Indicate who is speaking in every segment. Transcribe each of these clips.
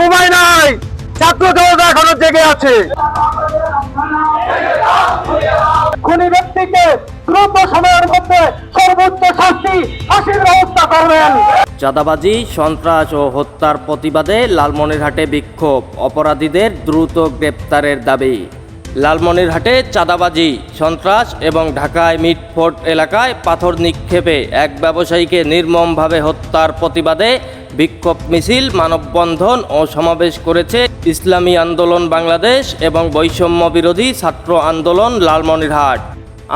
Speaker 1: ঘুমায় নাই। ছাত্র জনতা এখনও জেগে আছে। খুনি ব্যক্তিকে দ্রুত সময়ের মধ্যে সর্বোচ্চ শাস্তি ফাঁসির ব্যবস্থা করবেন।
Speaker 2: চাঁদাবাজি সন্ত্রাস ও হত্যার প্রতিবাদে লালমনিরহাটে বিক্ষোভ। অপরাধীদের দ্রুত গ্রেপ্তারের দাবি। লালমনিরহাটে চাঁদাবাজি, সন্ত্রাস এবং ঢাকায় মিটফোর্ট এলাকায় পাথর নিক্ষেপে এক ব্যবসায়ীকে নির্মমভাবে হত্যার প্রতিবাদে বিক্ষোভ মিছিল, মানববন্ধন ও সমাবেশ করেছে ইসলামী আন্দোলন বাংলাদেশ এবং বৈষম্য বিরোধী ছাত্র আন্দোলন লালমনিরহাট।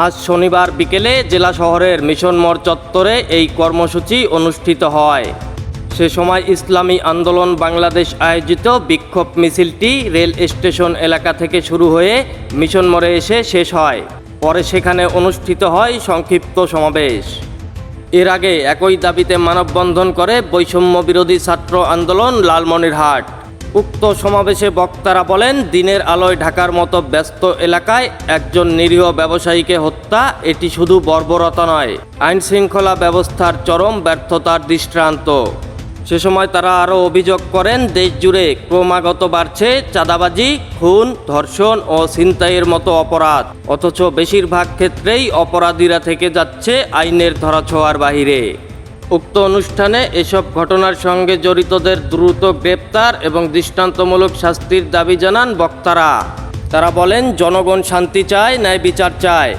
Speaker 2: আজ শনিবার বিকেলে জেলা শহরের মিশন মোড় চত্বরে এই কর্মসূচি অনুষ্ঠিত হয়। সে সময় ইসলামী আন্দোলন বাংলাদেশ আয়োজিত বিক্ষোভ মিছিলটি রেল স্টেশন এলাকা থেকে শুরু হয়ে মিশন মোড়ে এসে শেষ হয়। পরে সেখানে অনুষ্ঠিত হয় সংক্ষিপ্ত সমাবেশ। এর আগে একই দাবিতে মানববন্ধন করে বৈষম্য বিরোধী ছাত্র আন্দোলন লালমনিরহাট। উক্ত সমাবেশে বক্তারা বলেন, দিনের আলোয় ঢাকার মতো ব্যস্ত এলাকায় একজন নিরীহ ব্যবসায়ীকে হত্যা, এটি শুধু বর্বরতা নয়। আইন শৃঙ্খলা ব্যবস্থার চরম ব্যর্থতার দৃষ্টান্ত। সে সময় তারা আরও অভিযোগ করেন, দেশ জুড়ে ক্রমাগত বাড়ছে চাঁদাবাজি, খুন, ধর্ষণ ও ছিনতাইয়ের মতো অপরাধ। অথচ বেশিরভাগ ক্ষেত্রেই অপরাধীরা থেকে যাচ্ছে আইনের ধরাছোঁয়ার বাহিরে। উক্ত অনুষ্ঠানে এসব ঘটনার সঙ্গে জড়িতদের দ্রুত গ্রেপ্তার এবং দৃষ্টান্তমূলক শাস্তির দাবি জানান বক্তারা। তারা বলেন, জনগণ শান্তি চায়, ন্যায় বিচার চায়।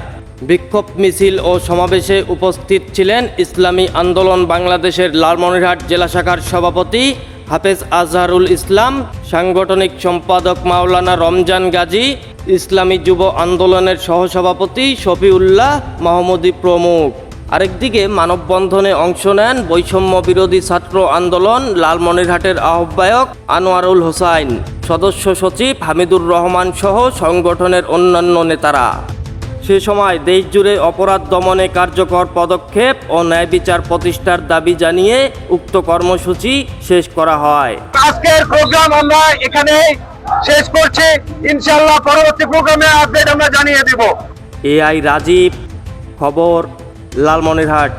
Speaker 2: বিক্ষোভ মিছিল ও সমাবেশে উপস্থিত ছিলেন ইসলামী আন্দোলন বাংলাদেশের লালমনিরহাট জেলা শাখার সভাপতি হাফেজ আজহারুল ইসলাম, সাংগঠনিক সম্পাদক মাওলানা রমজান গাজী, ইসলামী যুব আন্দোলনের সহসভাপতি শফিউল্লাহ মাহমুদি প্রমুখ। আরেকদিকে মানববন্ধনে অংশ নেন বৈষম্য বিরোধী ছাত্র আন্দোলন লালমনিরহাটের আহ্বায়ক আনোয়ারুল হোসাইন। সদস্য সচিব হামিদুর রহমান সহ সংগঠনের অন্যান্য নেতারা। সে সময় দেশজুড়ে অপরাধ দমনে কার্যকর পদক্ষেপ ও ন্যায় বিচার প্রতিষ্ঠার দাবি জানিয়ে উক্ত কর্মসূচি শেষ করা হয়।
Speaker 1: আজকের প্রোগ্রাম আমরা এখানে শেষ করছি। ইনশাল্লাহ পরবর্তী প্রোগ্রামে আপডেট আমরা জানিয়ে দেব।
Speaker 2: এআই রাজীব খবর লালমনিরহাট।